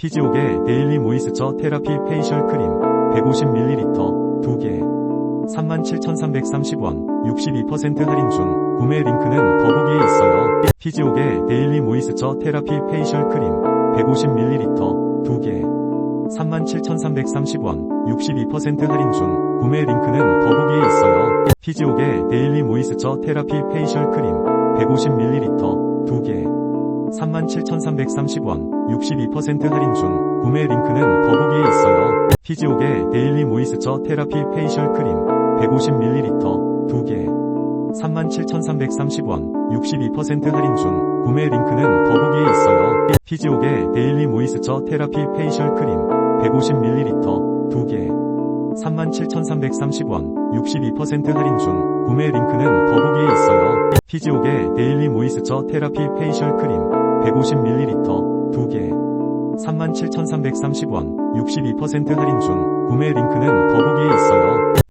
피지옥의 데일리 모이스처 테라피 페이셜 크림 150ml 2개 37,330원 62% 할인 중 구매 링크는 더보기에 있어요. 피지옥의 데일리 모이스처 테라피 페이셜 크림 150ml 2개 37,330원 62% 할인 중 구매 링크는 더보기에 있어요. 피지옥의 데일리 모이스처 테라피 페이셜 크림 150ml 2개 37,330원 62% 할인 중 구매 링크는 더보기에 있어요. 피지옥의 데일리 모이스처 테라피 페이셜 크림 150ml 2개 37,330원 62% 할인 중 구매 링크는 더보기에 있어요. 피지옥의 데일리 모이스처 테라피 페이셜 크림 150ml 2개 37,330원 62% 할인 중 구매 링크는 더보기에 있어요. 피지옥의 데일리 모이스처 테라피 페이셜 크림 150ml 2개. 37,330원 62% 할인 중 구매 링크는